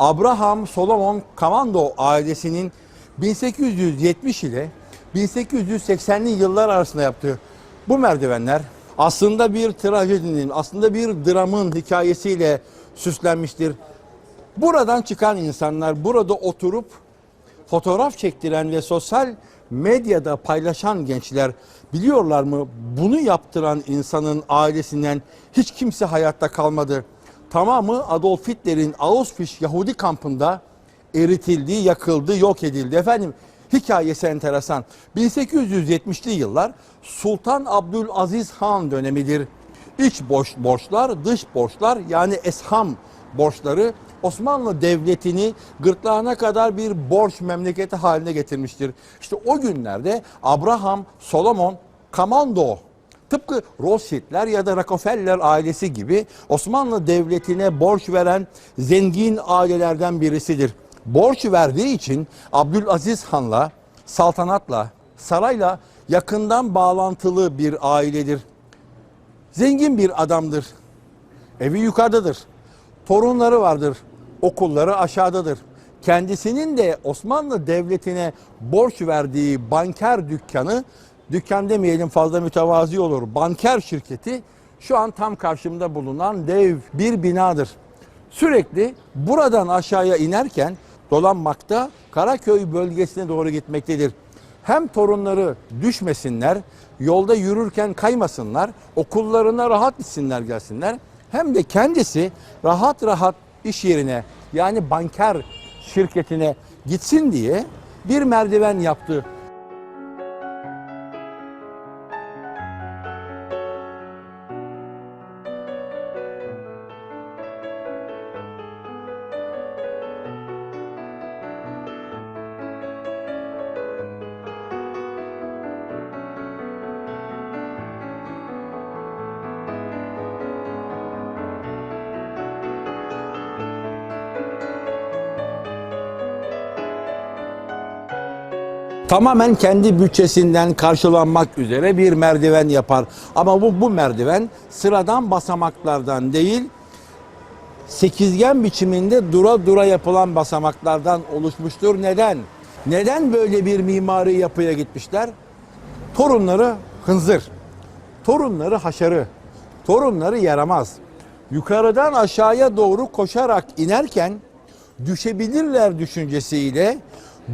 Abraham Solomon Kamando ailesinin 1870 ile 1880'li yıllar arasında yaptığı bu merdivenler aslında bir trajedinin, aslında bir dramın hikayesiyle süslenmiştir. Buradan çıkan insanlar burada oturup fotoğraf çektiren ve sosyal medyada paylaşan gençler biliyorlar mı bunu yaptıran insanın ailesinden hiç kimse hayatta kalmadı. Tamamı Adolf Hitler'in Auschwitz Yahudi kampında eritildi, yakıldı, yok edildi. Efendim hikayesi enteresan. 1870'li yıllar Sultan Abdülaziz Han dönemidir. İç borç, borçlar, dış borçlar yani esham borçları Osmanlı Devleti'ni gırtlağına kadar bir borç memleketi haline getirmiştir. İşte o günlerde Abraham Solomon Kamando tıpkı Rothschildler ya da Rockefeller ailesi gibi Osmanlı Devleti'ne borç veren zengin ailelerden birisidir. Borç verdiği için Abdülaziz Han'la, saltanatla, sarayla yakından bağlantılı bir ailedir. Zengin bir adamdır. Evi yukarıdadır. Torunları vardır. Okulları aşağıdadır. Kendisinin de Osmanlı Devleti'ne borç verdiği banker dükkanı, dükkan demeyelim fazla mütevazi olur, banker şirketi şu an tam karşımda bulunan dev bir binadır. Sürekli buradan aşağıya inerken dolanmakta Karaköy bölgesine doğru gitmektedir. Hem torunları düşmesinler, yolda yürürken kaymasınlar, okullarına rahat gitsinler gelsinler. Hem de kendisi rahat rahat iş yerine yani banker şirketine gitsin diye bir merdiven yaptı. Tamamen kendi bütçesinden karşılanmak üzere bir merdiven yapar. Ama bu, bu merdiven sıradan basamaklardan değil, sekizgen biçiminde dura dura yapılan basamaklardan oluşmuştur. Neden? Neden böyle bir mimari yapıya gitmişler? Torunları hınzır, torunları haşarı, torunları yaramaz. Yukarıdan aşağıya doğru koşarak inerken düşebilirler düşüncesiyle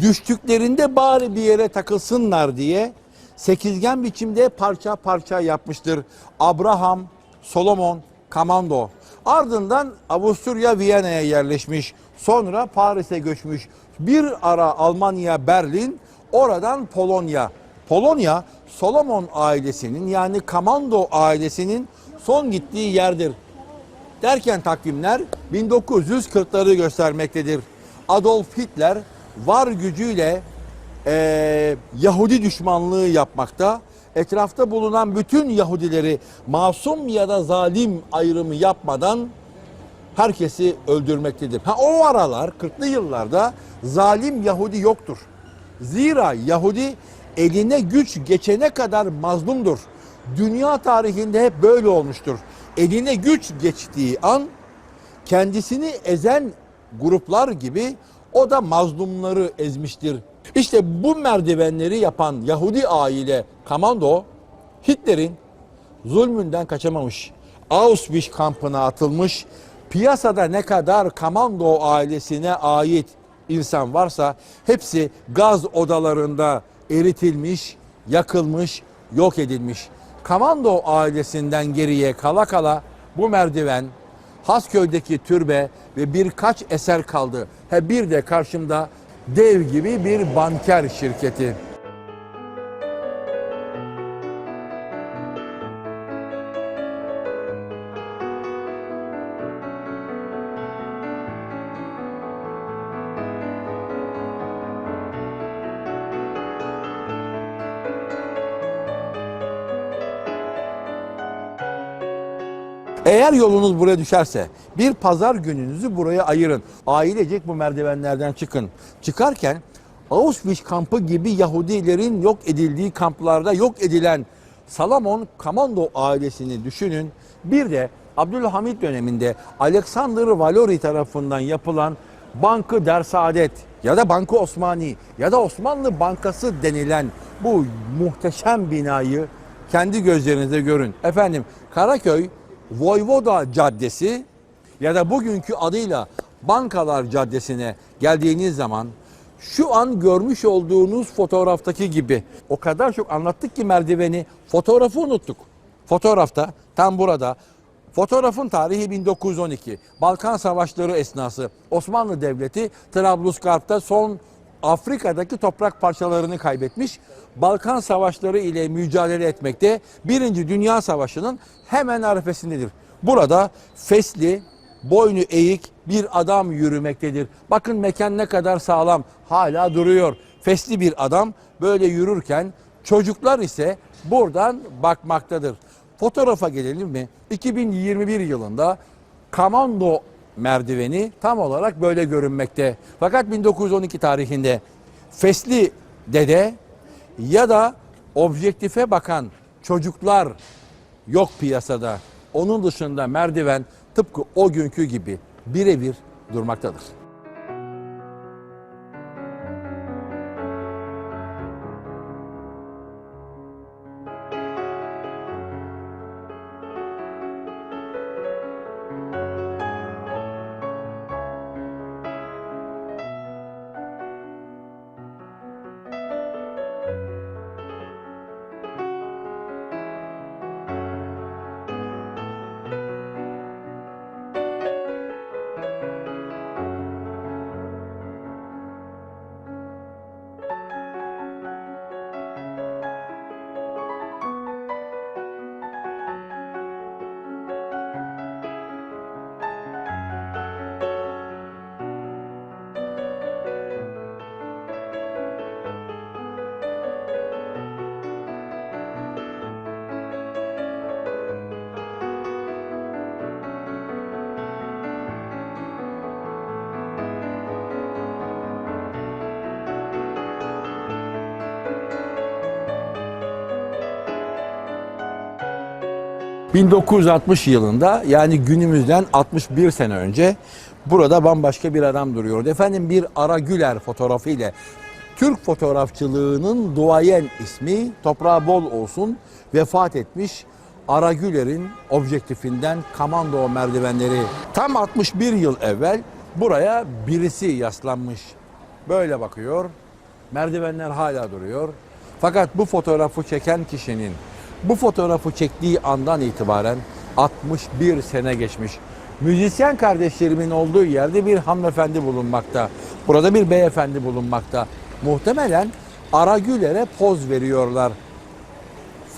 düştüklerinde bari bir yere takılsınlar diye sekizgen biçimde parça parça yapmıştır. Abraham, Solomon, Kamando. Ardından Avusturya Viyana'ya yerleşmiş. Sonra Paris'e göçmüş. Bir ara Almanya, Berlin, oradan Polonya. Polonya Solomon ailesinin yani Kamando ailesinin son gittiği yerdir. Derken takvimler 1940'ları göstermektedir. Adolf Hitler var gücüyle eee, Yahudi düşmanlığı yapmakta, etrafta bulunan bütün Yahudileri masum ya da zalim ayrımı yapmadan herkesi öldürmektedir. Ha o aralar 40'lı yıllarda zalim Yahudi yoktur. Zira Yahudi eline güç geçene kadar mazlumdur. Dünya tarihinde hep böyle olmuştur. Eline güç geçtiği an kendisini ezen gruplar gibi o da mazlumları ezmiştir. İşte bu merdivenleri yapan Yahudi aile Kamando Hitler'in zulmünden kaçamamış. Auschwitz kampına atılmış. Piyasada ne kadar Kamando ailesine ait insan varsa hepsi gaz odalarında eritilmiş, yakılmış, yok edilmiş. Kamando ailesinden geriye kala kala bu merdiven, Hasköy'deki türbe ve birkaç eser kaldı. He bir de karşımda dev gibi bir banker şirketi. Eğer yolunuz buraya düşerse bir pazar gününüzü buraya ayırın. Ailecek bu merdivenlerden çıkın. Çıkarken Auschwitz kampı gibi Yahudilerin yok edildiği kamplarda yok edilen Salomon Kamando ailesini düşünün. Bir de Abdülhamit döneminde Alexander Valori tarafından yapılan Bankı Dersaadet ya da Bankı Osmani ya da Osmanlı Bankası denilen bu muhteşem binayı kendi gözlerinizle görün. Efendim Karaköy Voyvoda Caddesi ya da bugünkü adıyla Bankalar Caddesi'ne geldiğiniz zaman şu an görmüş olduğunuz fotoğraftaki gibi o kadar çok anlattık ki merdiveni fotoğrafı unuttuk. Fotoğrafta tam burada Fotoğrafın tarihi 1912. Balkan Savaşları esnası Osmanlı Devleti Trablusgarp'ta son Afrika'daki toprak parçalarını kaybetmiş. Balkan Savaşları ile mücadele etmekte. Birinci Dünya Savaşı'nın hemen arifesindedir. Burada fesli, boynu eğik bir adam yürümektedir. Bakın mekan ne kadar sağlam hala duruyor. Fesli bir adam böyle yürürken çocuklar ise buradan bakmaktadır. Fotoğrafa gelelim mi? 2021 yılında Kamando merdiveni tam olarak böyle görünmekte. Fakat 1912 tarihinde Fesli dede ya da objektife bakan çocuklar yok piyasada. Onun dışında merdiven tıpkı o günkü gibi birebir durmaktadır. ...1960 yılında yani günümüzden 61 sene önce... ...burada bambaşka bir adam duruyordu. Efendim bir Ara Güler fotoğrafı ile... ...Türk fotoğrafçılığının duayen ismi toprağı bol olsun... ...vefat etmiş Ara Güler'in objektifinden Kamando merdivenleri... ...tam 61 yıl evvel buraya birisi yaslanmış. Böyle bakıyor. Merdivenler hala duruyor. Fakat bu fotoğrafı çeken kişinin bu fotoğrafı çektiği andan itibaren 61 sene geçmiş. Müzisyen kardeşlerimin olduğu yerde bir hanımefendi bulunmakta. Burada bir beyefendi bulunmakta. Muhtemelen Ara Güler'e poz veriyorlar.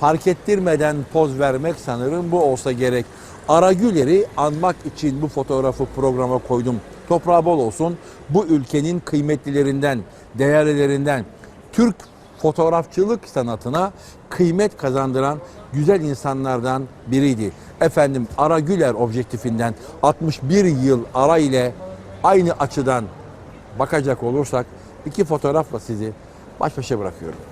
Fark ettirmeden poz vermek sanırım bu olsa gerek. Ara Güler'i anmak için bu fotoğrafı programa koydum. Toprağı bol olsun. Bu ülkenin kıymetlilerinden, değerlilerinden, Türk fotoğrafçılık sanatına kıymet kazandıran güzel insanlardan biriydi. Efendim Ara Güler objektifinden 61 yıl ara ile aynı açıdan bakacak olursak iki fotoğrafla sizi baş başa bırakıyorum.